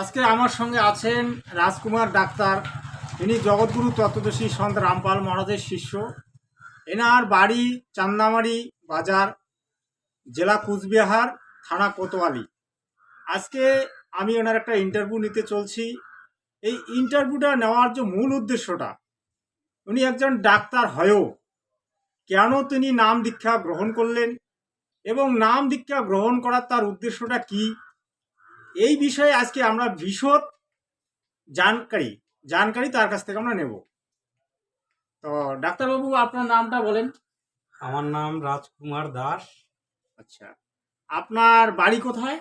আজকে আমার সঙ্গে আছেন রাজকুমার ডাক্তার। ইনি জগৎগুরু তত্ত্বদর্শী সন্ত রামপাল মহারাজের শিষ্য। এনার বাড়ি চান্দামারি বাজার, জেলা কুচবিহার, থানা কোতোয়ালি। আজকে আমি ওনার একটা ইন্টারভিউ নিতে চলছি। এই ইন্টারভিউটা নেওয়ার যে মূল উদ্দেশ্যটা, উনি একজন ডাক্তার হয়েও কেন তিনি নাম দীক্ষা গ্রহণ করলেন এবং নাম দীক্ষা গ্রহণ করার তার উদ্দেশ্যটা কি? এই বিষয়ে আজকে আমরা বিশদ জানকারি জানকারি তার কাছ থেকে আমরা নেব। তো ডাক্তারবাবু আপনার নামটা বলেন। আমার নাম রাজকুমার দাস। আচ্ছা। আপনার বাড়ি কোথায়?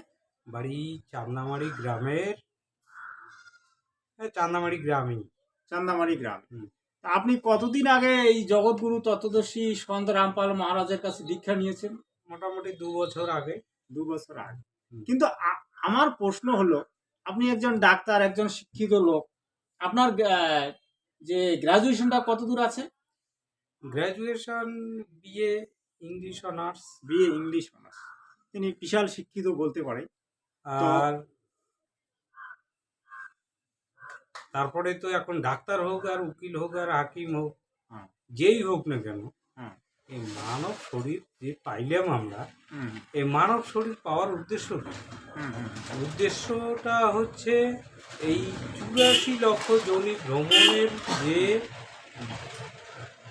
বাড়ি চান্দামারি গ্রামের চান্দামারি গ্রামে চান্দামারি গ্রাম। আপনি কতদিন আগে এই জগৎগুরু তত্ত্বদর্শী সন্ত রামপাল মহারাজের কাছে দীক্ষা নিয়েছেন? মোটামুটি দু বছর আগে। দু বছর আগে। কিন্তু আমার প্রশ্ন হলো আপনি একজন ডাক্তার একজন শিক্ষিত লোক আপনার যে গ্রাজুয়েশনটা কত দূর আছে graduation BA English honours BA English honours তিনি বিশাল শিক্ষিত বলতে পারে আর তারপরে তো এখন ডাক্তার হোক আর উকিল হোক আর হাকিম হোক হ্যাঁ। যেই হোক না কেন হ্যাঁ। এই মানব শরীর যে পাইলাম আমরা এই মানব শরীর পাওয়ার উদ্দেশ্য উদ্দেশ্যটা হচ্ছে এই চুরাশি লক্ষ জনি ভ্রমণের যে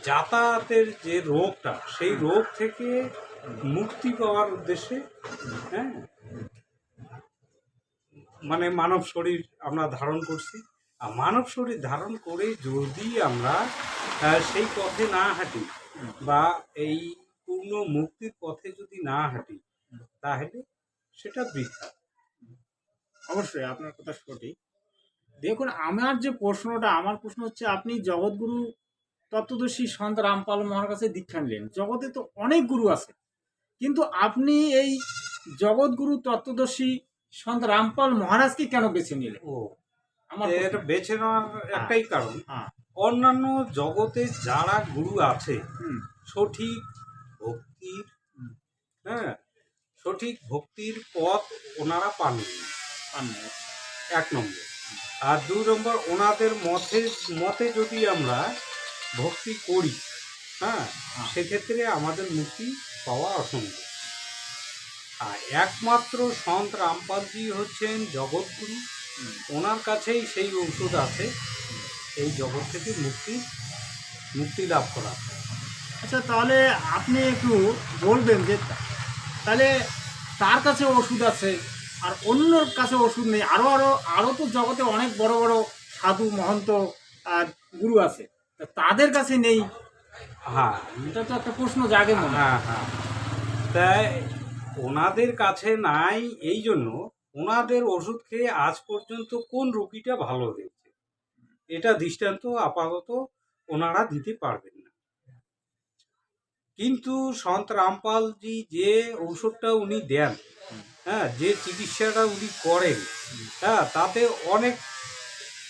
যাতায়াতের যে রোগটা সেই রোগ থেকে মুক্তি পাওয়ার উদ্দেশ্যে হ্যাঁ? মানে মানব শরীর আমরা ধারণ করছি। আর মানব শরীর ধারণ করে যদি আমরা সেই পথে না হাঁটি বা এই পূর্ণ মুক্তির পথে যদি না হাঁটি তাহলে সেটা বৃথা। অবশ্যই আপনার কথা সঠিক। দেখুন আমার যে প্রশ্নটা আমার প্রশ্ন হচ্ছে আপনি জগৎগুরু তত্ত্বদর্শী সন্ত রামপাল মহার কাছে দীক্ষা নিলেন। জগতে তো অনেক গুরু আছে। কিন্তু আপনি এই জগৎগুরু তত্ত্বদর্শী সন্ত রামপাল মহারাজকে কেন বেছে নিলেন? ও আমার এটা বেছে নেওয়ার একটাই কারণ হ্যাঁ। অন্যান্য জগতে যারা গুরু আছে সঠিক ভক্তির হ্যাঁ সঠিক ভক্তির পথ ওনারা পাননি। পাননি। এক নম্বর। আর দুই নম্বর ওনাদের মতে মতে যদি আমরা ভক্তি করি হ্যাঁ হ্যাঁ। সেক্ষেত্রে আমাদের মুক্তি পাওয়া অসম্ভব। আর একমাত্র সন্ত রামপালজি হচ্ছেন জগৎগুরু। ওনার কাছেই সেই ঔষধ আছে। এই জগৎ থেকে মুক্তি মুক্তি লাভ করা। আচ্ছা তাহলে আপনি একটু বলবেন যে তাহলে তার কাছে ওষুধ আছে আর অন্যর কাছে ওষুধ নেই। আরও আরও আরও তো জগতে অনেক বড় বড় সাধু মহন্ত আর গুরু আছে। তা তাদের কাছে নেই? হ্যাঁ। এটা তো একটা প্রশ্ন জাগে মনে হ্যাঁ। হ্যাঁ তাই ওনাদের কাছে নাই এই জন্য ওনাদের ওষুধ খেয়ে আজ পর্যন্ত কোন রোগীটা ভালো হয়েছে? এটা দৃষ্টান্ত আপাতত ওনারা দিতে পারবেন কিন্তু সন্ত রামপালজি যে ঔষধটা উনি দেন হ্যাঁ যে চিকিৎসাটা উনি করেন হ্যাঁ তাতে অনেক,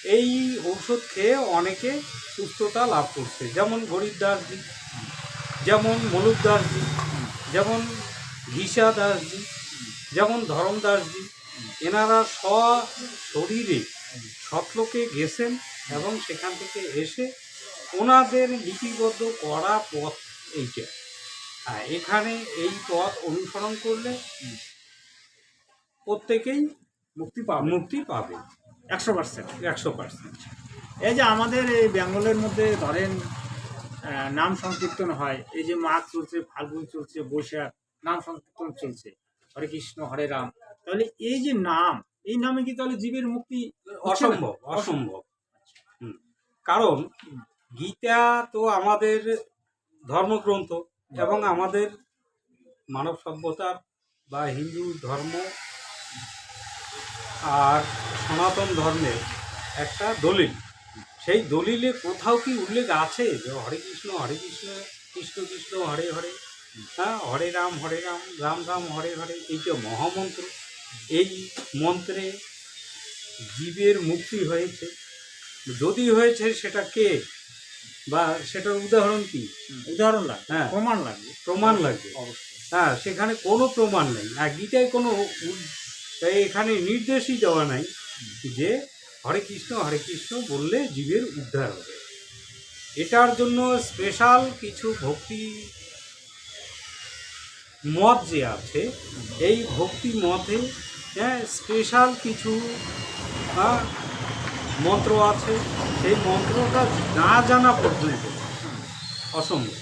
এই ঔষধ খেয়ে অনেকে সুস্থতা লাভ করছে। যেমন গরিবদাসজি যেমন মলুক দাসজি, যেমন ঘিসা দাসজি, যেমন ধরম দাসজি, এনারা স্ব শরীরে সৎলোকে গেছেন এবং সেখান থেকে এসে ওনাদের লিপিবদ্ধ করা পথ এইটা আর এখানে এই পথ অনুসরণ করলে প্রত্যেকেই মুক্তি পাবে। মুক্তি পাবে। একশো পার্সেন্ট একশো পার্সেন্ট। এই যে আমাদের এই বেঙ্গলের মধ্যে ধরেন নাম সংকীর্তন হয় এই যে মাঘ চলছে ফাল্গুন চলছে বৈশাখ নাম সংকীর্তন চলছে হরে কৃষ্ণ হরে রাম তাহলে এই যে নাম এই নামে কি তাহলে জীবের মুক্তি অসম্ভব অসম্ভব। হুম। কারণ গীতা তো আমাদের ধর্মগ্রন্থ এবং আমাদের মানব সভ্যতার বা হিন্দু ধর্ম আর সনাতন ধর্মের একটা দলিল। সেই দলিলে কোথাও কি উল্লেখ আছে যে হরে কৃষ্ণ হরে কৃষ্ণ কৃষ্ণ কৃষ্ণ হরে হরে? হ্যাঁ হরে রাম হরে রাম রাম রাম হরে হরে এই যে মহামন্ত্র এই মন্ত্রে জীবের মুক্তি হয়েছে। যদি হয়েছে সেটা কে? বা সেটার উদাহরণ কি? উদাহরণ লাগবে। হ্যাঁ। প্রমাণ লাগবে। প্রমাণ লাগবে। অবশ্যই। হ্যাঁ সেখানে কোনো প্রমাণ নেই। আর গীতায় কোনো তাই এখানে নির্দেশই দেওয়া নাই যে হরে কৃষ্ণ হরে কৃষ্ণ বললে জীবের উদ্ধার হবে। এটার জন্য স্পেশাল কিছু ভক্তি মত যে আছে এই ভক্তি মতে হ্যাঁ স্পেশাল কিছু মন্ত্র আছে। সেই মন্ত্রটা না জানা পর্যন্ত অসম্ভব।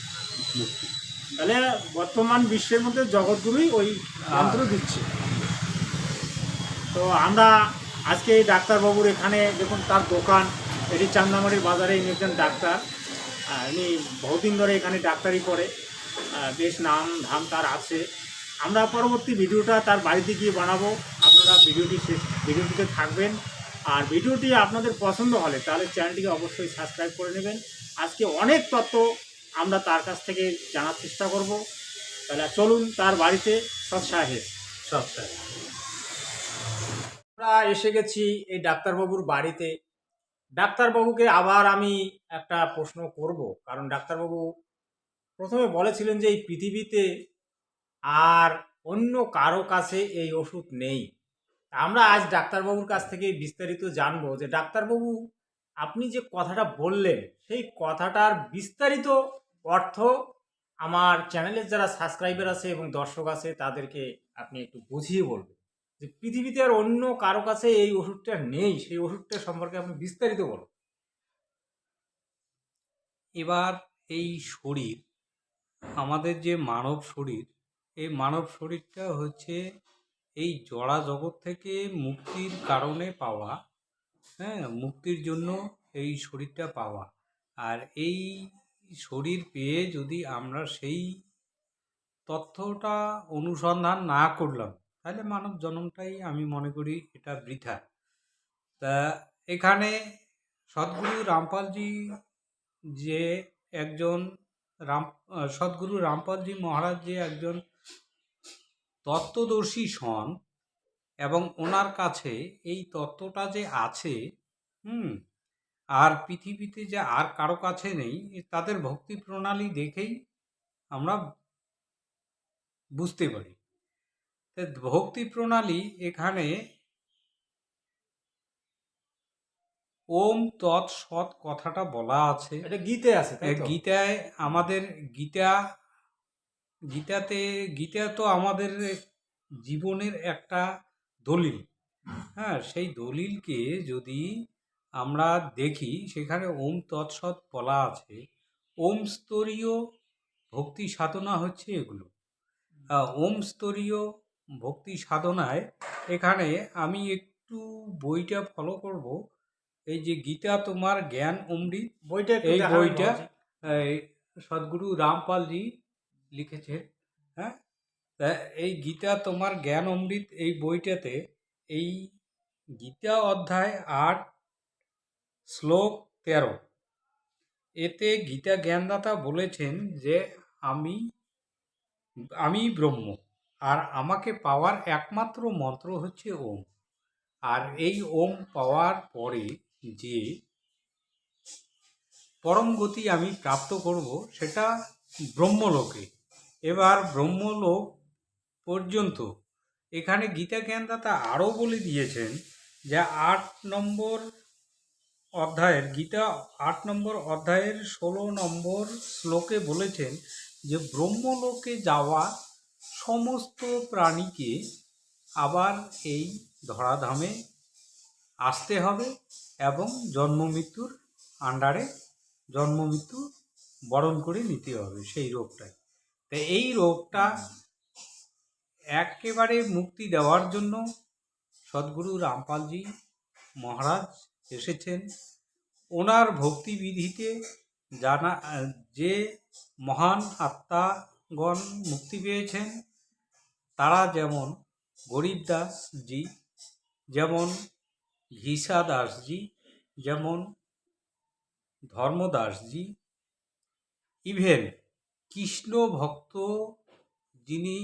মুক্তি। তাহলে বর্তমান বিশ্বের মধ্যে জগৎগুলোই ওই মন্ত্র দিচ্ছে। তো আমরা আজকে এই ডাক্তারবাবুর এখানে দেখুন তার দোকান এটি চান্দামারির বাজারে ইনি একজন ডাক্তার। ইনি বহুদিন ধরে এখানে ডাক্তারি করে। বেশ নাম ধাম তার আছে। আমরা পরবর্তী ভিডিওটা তার বাড়িতে গিয়ে বানাবো। আপনারা ভিডিওটি শেষ ভিডিওটিতে থাকবেন। আর ভিডিওটি আপনাদের পছন্দ হলে তাহলে চ্যানেলটিকে অবশ্যই সাবস্ক্রাইব করে নেবেন। আজকে অনেক তথ্য আমরা তার কাছ থেকে জানার চেষ্টা করব। তাহলে চলুন তার বাড়িতে সৎসাহে। সবটাই আমরা এসে গেছি এই ডাক্তারবাবুর বাড়িতে। ডাক্তারবাবুকে আবার আমি একটা প্রশ্ন করব কারণ ডাক্তারবাবু প্রথমে বলেছিলেন যে এই পৃথিবীতে আর অন্য কারও কাছে এই ওষুধ নেই। আমরা আজ ডাক্তারবাবুর কাছ থেকে বিস্তারিত জানব যে ডাক্তারবাবু, আপনি যে কথাটা বললেন, সেই কথাটার বিস্তারিত অর্থ আমার চ্যানেলের যারা সাবস্ক্রাইবার আছে এবং দর্শক আছে, তাদেরকে আপনি একটু বুঝিয়ে বলবেন যে পৃথিবীতে আর অন্য কারও কাছে এই ওষুধটা নেই, সেই ওষুধটা সম্পর্কে আপনি বিস্তারিত বলুন। এবার এই শরীর, আমাদের যে মানব শরীর, এই মানব শরীরটা হচ্ছে এই জড়া জগৎ থেকে মুক্তির কারণে পাওয়া হ্যাঁ মুক্তির জন্য এই শরীরটা পাওয়া। আর এই শরীর পেয়ে যদি আমরা সেই তথ্যটা অনুসন্ধান না করলাম, তাহলে মানব জন্মটাই আমি মনে করি এটা বৃথা। তা এখানে সদ্গুরু রামপালজি যে একজন রাম, সদ্গুরু রামপালজি মহারাজ যে একজন তত্ত্বদর্শী সন এবং ওনার কাছে এই তত্ত্বটা যে আছে হুম আর পৃথিবীতে যে আর কারও কাছে নেই তাদের ভক্তি প্রণালী দেখেই আমরা বুঝতে পারি। ভক্তি প্রণালী এখানে ওম তৎ সৎ কথাটা বলা আছে। এটা গীতে আছে গীতায় আমাদের গীতা গীতাতে গীতা তো আমাদের জীবনের একটা দলিল। হ্যাঁ সেই দলিলকে যদি আমরা দেখি সেখানে ওম তৎসৎ বলা আছে ওম স্তরীয় ভক্তি সাধনা হচ্ছে এগুলো। ওম স্তরীয় ভক্তি সাধনায় এখানে আমি একটু বইটা ফলো করব। এই যে গীতা তোমার জ্ঞান অমৃত বইটা এই বইটা সদ্গুরু রামপালজি লিখেছেন হ্যাঁ? তা এই গীতা তোমার জ্ঞান অমৃত এই বইটাতে এই গীতা অধ্যায় আট, শ্লোক তেরো। এতে গীতা জ্ঞানদাতা বলেছেন যে আমি আমি ব্রহ্ম আর আমাকে পাওয়ার একমাত্র মন্ত্র হচ্ছে ওম। আর এই ওম পাওয়ার পরে যে পরম গতি আমি প্রাপ্ত করব সেটা ব্রহ্মলোকে। এবার ব্রহ্মলোক পর্যন্ত। এখানে গীতা জ্ঞানদাতা আরও বলে দিয়েছেন যে আট নম্বর অধ্যায়ের, গীতা আট নম্বর অধ্যায়ের ষোলো নম্বর শ্লোকে বলেছেন যে ব্রহ্মলোকে যাওয়া সমস্ত প্রাণীকে আবার এই ধরাধামে আসতে হবে এবং জন্ম মৃত্যুর আন্ডারে জন্ম মৃত্যু বরণ করে নিতে হবে সেই রোগটাই তো এই রোগটা একেবারে মুক্তি দেওয়ার জন্য সদ্গুরু রামপালজি মহারাজ এসেছেন। ওনার ভক্তিবিধিতে জানা, যে মহান আত্মাগণ মুক্তি পেয়েছেন, তারা যেমন গরিব দাসজি, যেমন ঘিসা দাসজি, যেমন ধর্মদাসজি, ইভেন কৃষ্ণ ভক্ত যিনি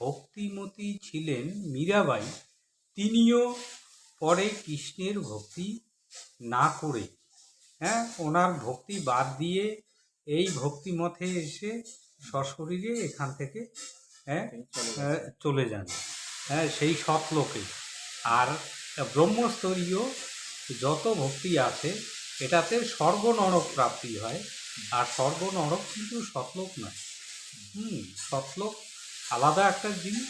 ভক্তিমতী ছিলেন মীরাবাই তিনিও পরে কৃষ্ণের ভক্তি না করে হ্যাঁ ওনার ভক্তি বাদ দিয়ে এই ভক্তিমতে এসে সশরীরে এখান থেকে হ্যাঁ চলে চলে যান। হ্যাঁ সেই সৎ লোকে আর ব্রহ্মস্তরীয় যত ভক্তি আছে এটাতে স্বর্গ নরক প্রাপ্তি হয়। আর স্বর্গ নরক কিন্তু সতলোক নয়। হুম সতলোক আলাদা একটা জিনিস।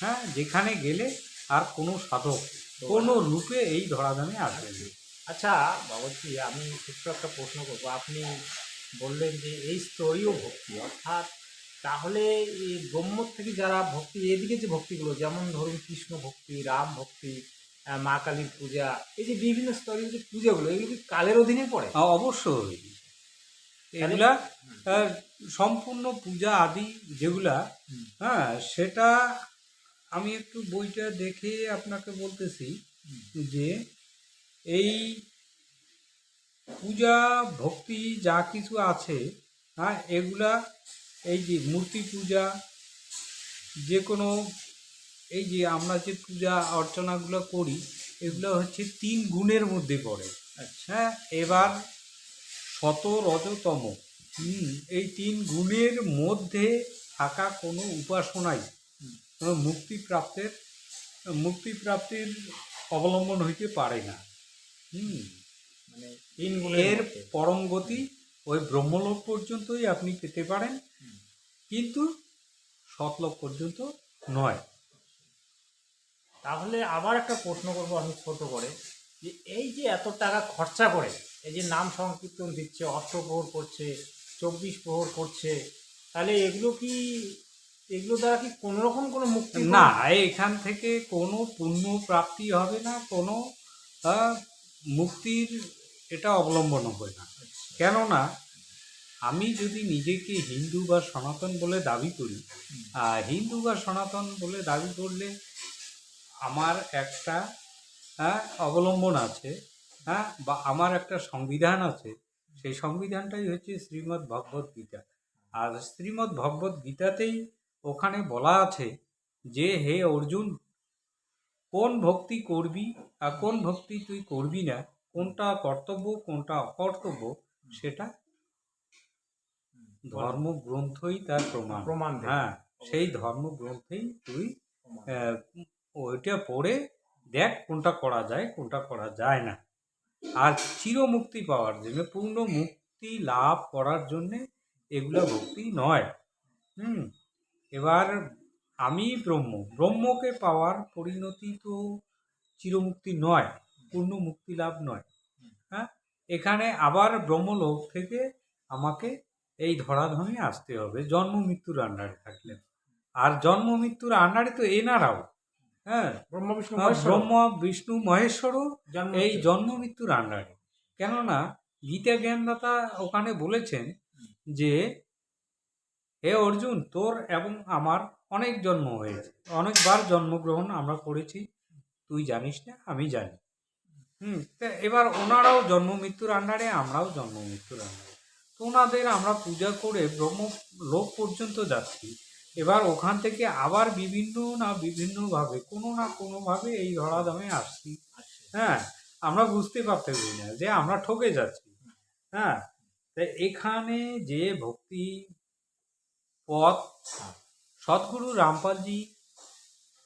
হ্যাঁ যেখানে গেলে আর কোনো সাধক কোনো রূপে এই ধরাধামে আসবে না। আচ্ছা বাবুজি আমি ছোট্ট একটা প্রশ্ন করব। আপনি বললেন যে এই স্তরীয় ভক্তি অর্থাৎ তাহলে এই ব্রহ্ম থেকে যারা ভক্তি এদিকে যে ভক্তিগুলো যেমন ধরুন কৃষ্ণ ভক্তি রাম ভক্তি মা কালীর পূজা এই যে বিভিন্ন স্তরীয় যে পূজাগুলো এগুলো কি কালের অধীনে পড়ে? অবশ্যই। এগুলা সম্পূর্ণ পূজা আদি যেগুলা হ্যাঁ সেটা আমি একটু বইটা দেখে আপনাকে বলতেছি যে এই পূজা ভক্তি যা কিছু আছে হ্যাঁ এগুলা এই যে মূর্তি পূজা যে কোনো এই যে আমরা যে পূজা অর্চনাগুলো করি এগুলো হচ্ছে তিন গুণের মধ্যে পড়ে। হ্যাঁ এবার শত রজতম হুম, এই তিন গুণের মধ্যে থাকা কোনো উপাসনাই কোনো মুক্তি প্রাপ্তের মুক্তি প্রাপ্তির অবলম্বন হইতে পারে না। হুম মানে তিন গুণের পরম গতি ওই ব্রহ্মলোক পর্যন্তই আপনি পেতে পারেন। কিন্তু সতলোক পর্যন্ত নয়। তাহলে আবার একটা প্রশ্ন করব আমি ছোট করে যে এই যে এত টাকা খরচা করে এই যে নাম সংকীর্তন দিচ্ছে অষ্টপ্রহর করছে চব্বিশ প্রহর করছে তাহলে এগুলো কি এগুলো দ্বারা কি কোনো রকম কোনো মুক্তি না এখান থেকে কোনো পুণ্য প্রাপ্তি হবে না কোনো মুক্তির এটা অবলম্বন হবে না। কেননা আমি যদি নিজেকে হিন্দু বা সনাতন বলে দাবি করি হিন্দু বা সনাতন বলে দাবি করলে আমার একটা অবলম্বন আছে হ্যাঁ বা আমার একটা সংবিধান আছে সেই সংবিধানটাই হচ্ছে শ্রীমদ্ ভগবত গীতা। আর শ্রীমদ্ ভগবত গীতাতেই ওখানে বলা আছে যে হে অর্জুন কোন ভক্তি করবি আর কোন ভক্তি তুই করবি না কোনটা কর্তব্য কোনটা অকর্তব্য সেটা ধর্মগ্রন্থই তার প্রমাণ। প্রমাণ হ্যাঁ সেই ধর্মগ্রন্থেই তুই ওইটা পড়ে দেখ কোনটা করা যায় কোনটা করা যায় না। আর চিরমুক্তি পাওয়ার জন্য, পূর্ণ মুক্তি লাভ করার জন্যে এগুলো ভক্তি নয়। হুম, এবার আমি ব্রহ্ম, ব্রহ্মকে পাওয়ার পরিণতি তো চিরমুক্তি নয়, পূর্ণ মুক্তি লাভ নয়। হ্যাঁ এখানে আবার ব্রহ্মলোক থেকে আমাকে এই ধরাধামে আসতে হবে। জন্ম মৃত্যুর আন্ডারে থাকলে আর জন্ম মৃত্যুর আন্ডারে তো এনারাও। হ্যাঁ ব্রহ্ম বিষ্ণু মহেশ্বর। ব্রহ্ম বিষ্ণু মহেশ্বরও এই জন্ম মৃত্যুর আন্ডারে। কেননা গীতা জ্ঞানদাতা ওখানে বলেছেন যে হে অর্জুন তোর এবং আমার অনেক জন্ম হয়েছে অনেকবার জন্মগ্রহণ আমরা করেছি। তুই জানিস না আমি জানি। হুম এবার ওনারাও জন্ম মৃত্যুর আন্ডারে আমরাও জন্ম মৃত্যুর আন্ডারে। তো ওনাদের আমরা পূজা করে ব্রহ্ম লোক পর্যন্ত যাচ্ছি। এবার ওখান থেকে আবার বিভিন্ন না বিভিন্নভাবে কোনো না কোনোভাবে এই ধরা দামে আসছি হ্যাঁ আমরা বুঝতে পারতেছি না যে আমরা ঠকে যাচ্ছি। হ্যাঁ তা এখানে যে ভক্তি পথ সদ্গুরু রামপালজি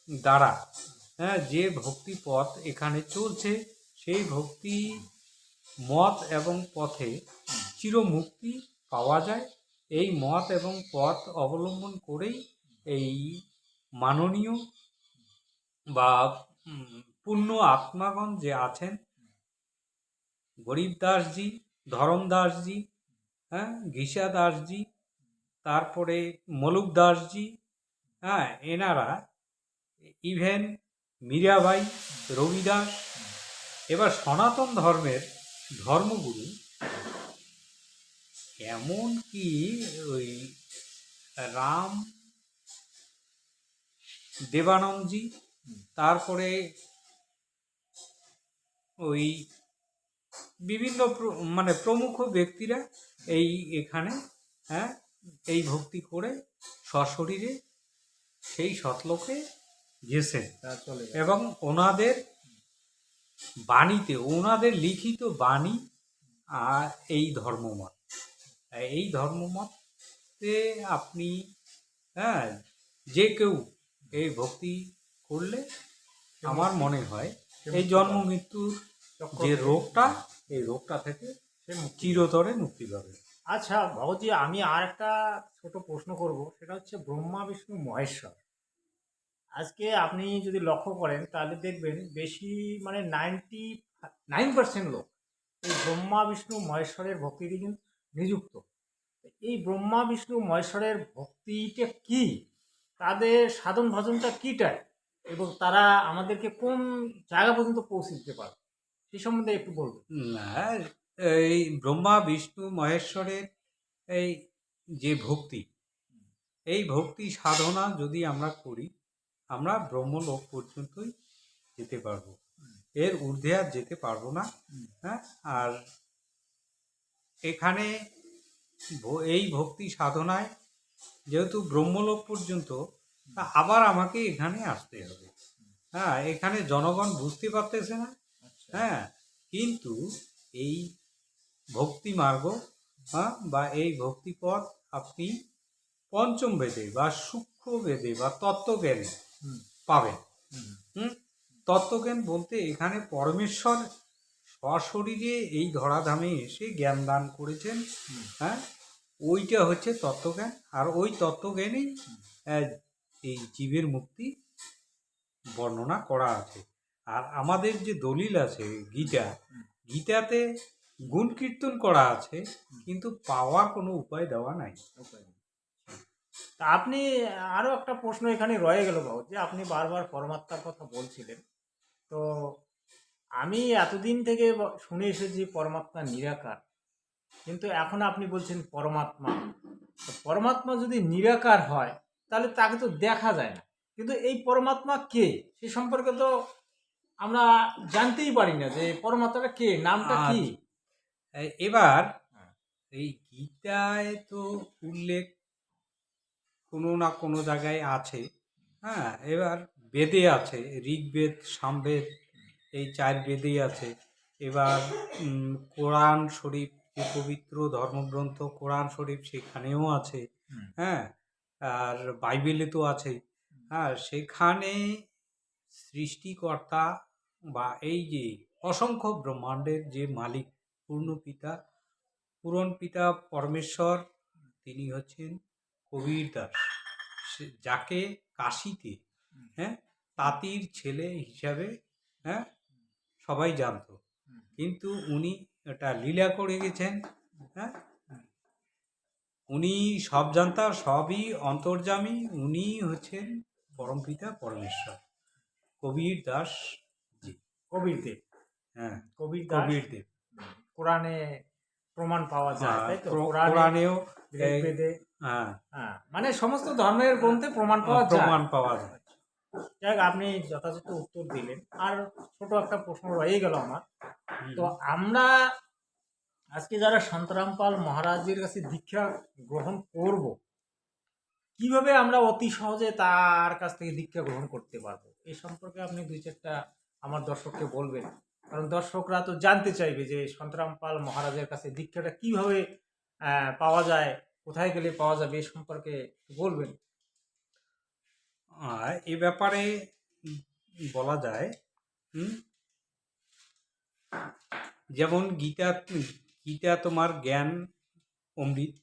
দ্বারা হ্যাঁ যে ভক্তি পথ এখানে চলছে সেই ভক্তি মত এবং পথে চিরমুক্তি পাওয়া যায়। এই মত এবং পথ অবলম্বন করেই এই মাননীয় বা পূর্ণ আত্মাগণ যে আছেন, গরিব দাসজি, ধরম দাসজি হ্যাঁ ঘিসা দাসজি, তারপরে মলুক দাসজি হ্যাঁ এনারা ইভেন মীরাবাই, রবিদাস, এবার সনাতন ধর্মের ধর্মগুরু এমন কি ওই রাম দেবানন্দজি তারপরে ওই বিভিন্ন মানে প্রমুখ ব্যক্তিরা এই এখানে হ্যাঁ এই ভক্তি করে সশরীরে সেই সৎলোকে গেছেন। তারা চলে এবং ওনাদের বাণীতে ওনাদের লিখিত বাণী আর এই ধর্মমত। এই ধর্মমতে আপনি হ্যাঁ যে কেউ এই ভক্তি করলে আমার মনে হয় এই জন্ম মৃত্যুর যে রোগটা এই রোগটা থেকে সে চিরতরে মুক্তি পাবে। আচ্ছা ভগতজি আমি আর একটা ছোট প্রশ্ন করব সেটা হচ্ছে ব্রহ্মা বিষ্ণু মহেশ্বর। আজকে আপনি যদি লক্ষ্য করেন তাহলে দেখবেন বেশি মানে নাইনটি নাইন পার্সেন্ট লোক এই ব্রহ্মা বিষ্ণু মহেশ্বরের ভক্তিতে কিন্তু নিযুক্ত। এই ব্রহ্মা বিষ্ণু মহেশ্বরের ভক্তিটা কি? তাদের সাধন ভজনটা কীটাই এবং তারা আমাদেরকে কোন জায়গা পর্যন্ত পৌঁছে দিতে পারে সে সম্বন্ধে একটু বলবেন না এই ব্রহ্মা বিষ্ণু মহেশ্বরের এই যে ভক্তি এই ভক্তি সাধনা যদি আমরা করি আমরা ব্রহ্মলোক পর্যন্তই যেতে পারব। এর ঊর্ধ্বে আর যেতে পারব না। হ্যাঁ আর এখানে এই ভক্তি সাধনায় যেহেতু ব্রহ্মলোক পর্যন্ত আবার আমাকে এখানে আসতে হবে। হ্যাঁ এখানে জনগণ বুঝতে পারতেছে না। হ্যাঁ কিন্তু এই ভক্তি মার্গ হ্যাঁ, বা এই ভক্তি পথ আপনি পঞ্চম বেদে বা সূক্ষ্ম বেদে বা তত্ত্বজ্ঞানে পাবেন। হুম? তত্ত্বজ্ঞান বলতে এখানে পরমেশ্বর সশরীরে এই ধরাধামে এসে জ্ঞান দান করেছেন হ্যাঁ? ওইটা হচ্ছে তত্ত্বজ্ঞান। আর ওই তত্ত্বজ্ঞানেই এই জীবের মুক্তি বর্ণনা করা আছে। আর আমাদের যে দলিল আছে গীতা গীতাতে গুণ কীর্তন করা আছে কিন্তু পাওয়ার কোনো উপায় দেওয়া নাই। তা আপনি আরও একটা প্রশ্ন এখানে রয়ে গেল বাবু যে আপনি বারবার পরমাত্মার কথা বলছিলেন। তো আমি এতদিন থেকে শুনে এসেছি পরমাত্মা নিরাকার। কিন্তু এখন আপনি বলছেন পরমাত্মা। পরমাত্মা যদি নিরাকার হয়, তাহলে তাকে তো দেখা যায় না। কিন্তু এই পরমাত্মা কে? সে সম্পর্কে তো আমরা জানতেই পারি না যে পরমাত্মাটা কে, নামটা কি। এবার হ্যাঁ। এই গীতায় তো উল্লেখ কোনো না কোনো জায়গায় আছে। হ্যাঁ এবার বেদে আছে, ঋগ্বেদ, সামবেদ এই চার বেদেই আছে। এবার কোরআন শরীফ যে পবিত্র ধর্মগ্রন্থ কোরআন শরীফ সেখানেও আছে। হ্যাঁ? আর বাইবেলে তো আছে হ্যাঁ সেখানে সৃষ্টিকর্তা বা এই যে অসংখ্য ব্রহ্মাণ্ডের যে মালিক পূর্ণ পিতা পূরণ পিতা পরমেশ্বর তিনি হচ্ছেন কবির দাস। যাকে কাশিতে হ্যাঁ? তাঁতির ছেলে হিসাবে হ্যাঁ? সবাই জানতো। কিন্তু উনি এটা লীলা করে গেছেন হ্যাঁ? উনি সব জানতা সবই অন্তর্জামী। উনি হচ্ছেন পরমপিতা পরমেশ্বর। কবির দাস জি। কবির দেব। হ্যাঁ কবির দেব। কোরআনে প্রমাণ পাওয়া যায় হ্যাঁ, তাই তো? কোরআনেও হ্যাঁ। হ্যাঁ মানে সমস্ত ধর্মের গ্রন্থে প্রমাণ পাওয়া যায়। প্রমাণ পাওয়া যায়। যাই আপনি যথাযথ উত্তর দিলেন। আর ছোট একটা প্রশ্ন রয়ে গেল আমার। তো আমরা আজকে যারা শান্তরাম পাল মহারাজের কাছে দীক্ষা গ্রহণ করব কীভাবে আমরা অতি সহজে তার কাছ থেকে দীক্ষা গ্রহণ করতে পারব? এই সম্পর্কে আপনি দুই চারটা আমার দর্শককে বলবেন। কারণ দর্শকরা তো জানতে চাইবে যে শান্তরাম পাল মহারাজের কাছে দীক্ষাটা কীভাবে আহ, পাওয়া যায় কোথায় গেলে পাওয়া যাবে এ সম্পর্কে বলবেন। এ ব্যাপারে বলা যায় যেমন গীতা গীতা তোমার জ্ঞান অমৃত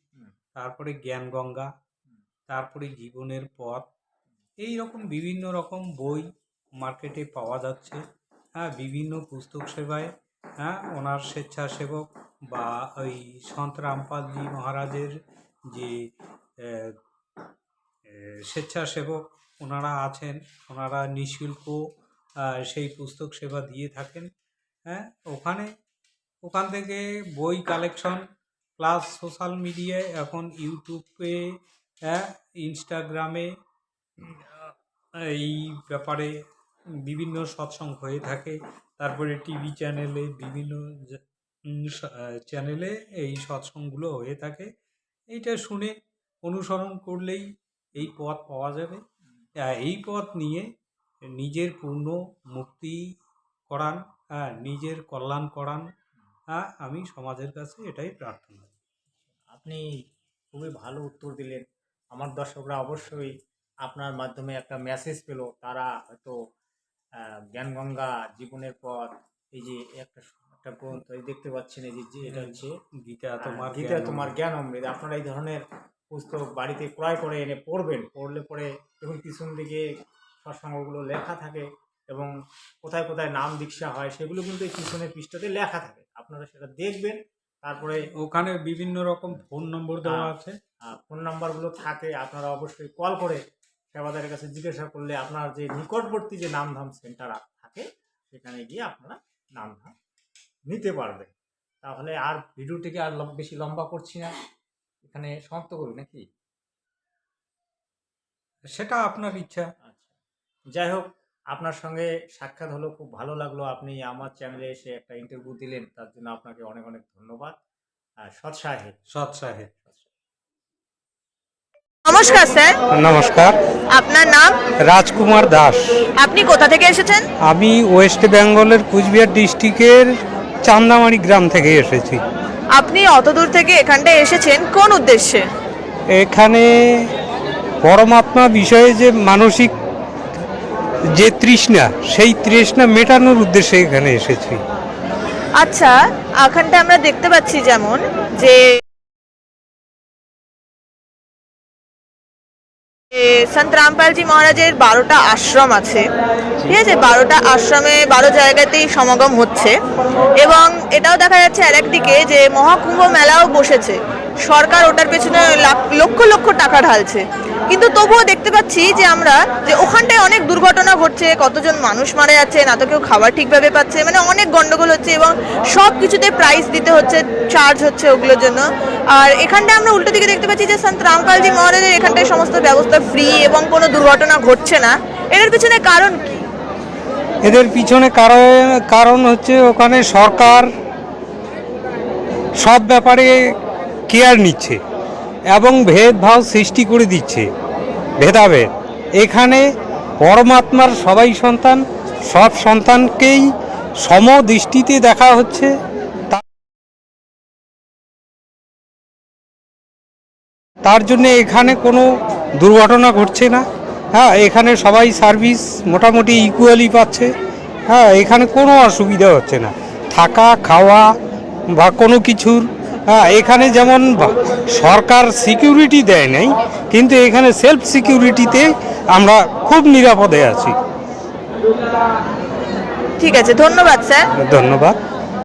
তারপরে জ্ঞান গঙ্গা তারপরে জীবনের পথ এই রকম বিভিন্ন রকম বই মার্কেটে পাওয়া যাচ্ছে। হ্যাঁ বিভিন্ন পুস্তক সেবায় হ্যাঁ ওনার স্বেচ্ছাসেবক বা ওই সন্ত রামপালজি মহারাজের যে স্বেচ্ছাসেবক ওনারা আছেন, ওনারা নিঃশুল্ক সেই পুস্তক সেবা দিয়ে থাকেন হ্যাঁ? ওখানে, ওখান থেকে বই কালেকশন প্লাস সোশ্যাল মিডিয়ায় এখন ইউটিউবে হ্যাঁ? ইনস্টাগ্রামে এই ব্যাপারে বিভিন্ন সৎসঙ্গ হয়ে থাকে। তারপরে টিভি চ্যানেলে বিভিন্ন চ্যানেলে এই সৎসঙ্গগুলো হয়ে থাকে। এইটা শুনে অনুসরণ করলেই এই পথ পাওয়া যাবে। এই পথ নিয়ে নিজের পূর্ণ মুক্তি করান হ্যাঁ নিজের কল্যাণ করান হ্যাঁ আমি সমাজের কাছে এটাই প্রার্থনা। আপনি খুবই ভালো উত্তর দিলেন। আমার দর্শকরা অবশ্যই আপনার মাধ্যমে একটা মেসেজ পেল। তারা হয়তো জ্ঞানগঙ্গা জীবনের পথ এই যে একটা একটা গ্রন্থ এই দেখতে পাচ্ছেন এই যে যে এটা হচ্ছে গীতা তোমার গীতা তোমার জ্ঞান অমৃত। আপনারা এই ধরনের পুস্তক বাড়িতে ক্রয় করে এনে পড়বেন। পড়লে পরে দেখুন পিছন দিকে সৎসঙ্গগুলো লেখা থাকে এবং কোথায় কোথায় নাম দীক্ষা হয় সেগুলো কিন্তু এই পিছনের পৃষ্ঠাতে লেখা থাকে। আপনারা সেটা দেখবেন তারপরে ওখানে বিভিন্ন রকম ফোন নম্বর দেওয়া হ্যাঁ। আছে। ফোন নাম্বারগুলো থাকে আপনারা অবশ্যই কল করে সেবাদারের কাছে জিজ্ঞাসা করলে আপনার যে নিকটবর্তী যে নামধাম সেন্টার থাকে সেখানে গিয়ে আপনারা নামধাম নিতে পারবেন। তাহলে আর ভিডিওটিকে আর বেশি লম্বা করছি না। এখানে সমাপ্ত করি নাকি? সেটা আপনার ইচ্ছা। আচ্ছা। যাই হোক আপনার সঙ্গে সাক্ষাৎ হলো খুব ভালো লাগল। আপনি আমার চ্যানেলে এসে একটা ইন্টারভিউ দিলেন তার জন্য আপনাকে অনেক অনেক ধন্যবাদ। আর সৎ সাহেব। সৎ সাহেব। নমস্কার স্যার। নমস্কার। আপনার নাম? রাজকুমার দাস। আপনি কোথা থেকে এসেছেন? আমি ওয়েস্ট বেঙ্গলের কুচবিহার ডিস্ট্রিক্টের চান্দামারি গ্রাম থেকে এসেছি। আপনি অত দূর থেকে এখানটায় এসেছেন কোন উদ্দেশ্যে? এখানে পরমাত্মা বিষয়ে যে মানসিক যে তৃষ্ণা সেই তৃষ্ণা মেটানোর উদ্দেশ্যে এখানে এসেছি। আচ্ছা এখানটা আমরা দেখতে পাচ্ছি যেমন যে সন্ত রামপালজি মহারাজের বারোটা আশ্রম আছে। ঠিক আছে? বারোটা আশ্রমে বারো জায়গাতেই সমাগম হচ্ছে। এবং এটাও দেখা যাচ্ছে আর একদিকে যে মহাকুম্ভ মেলাও বসেছে। সরকার ওটার পেছনে লক্ষ লক্ষ টাকা ঢালছে। কিন্তু তবুও দেখতে পাচ্ছি যে আমরা, যে ওখানটায় অনেক দুর্ঘটনা ঘটছে, কতজন মানুষ মারা যাচ্ছে, না তো কেউ খাবার ঠিকভাবে পাচ্ছে মানে অনেক গন্ডগোল হচ্ছে এবং সব কিছুতে প্রাইস দিতে হচ্ছে চার্জ হচ্ছে ওগুলোর জন্য। আর এখানটা আমরা উল্টো দিকে দেখতে পাচ্ছি যে সন্ত রামকালজি মহারাজের এখানটায় সমস্ত ব্যবস্থা ফ্রি এবং কোনো দুর্ঘটনা ঘটছে না। এর পিছনে কারণ কি? এদের পিছনে কারণ কারণ হচ্ছে ওখানে সরকার সব ব্যাপারে কেয়ার নিচ্ছে এবং ভেদভাব সৃষ্টি করে দিচ্ছে। ভেদাভেদ। এখানে পরমাত্মার সবাই সন্তান, সব সন্তানকেই সম দৃষ্টিতে দেখা হচ্ছে। তার জন্য এখানে কোনো দুর্ঘটনা ঘটছে না। হ্যাঁ এখানে সবাই সার্ভিস মোটামুটি ইকুয়ালি পাচ্ছে। হ্যাঁ এখানে কোনো অসুবিধা হচ্ছে না। থাকা, খাওয়া বা কোনো কিছুর হ্যাঁ এখানে যেমন সরকার সিকিউরিটি দেয় নাই কিন্তু এখানে সেলফ সিকিউরিটিতে আমরা খুব নিরাপদে আছি। ঠিক আছে ধন্যবাদ স্যার। ধন্যবাদ।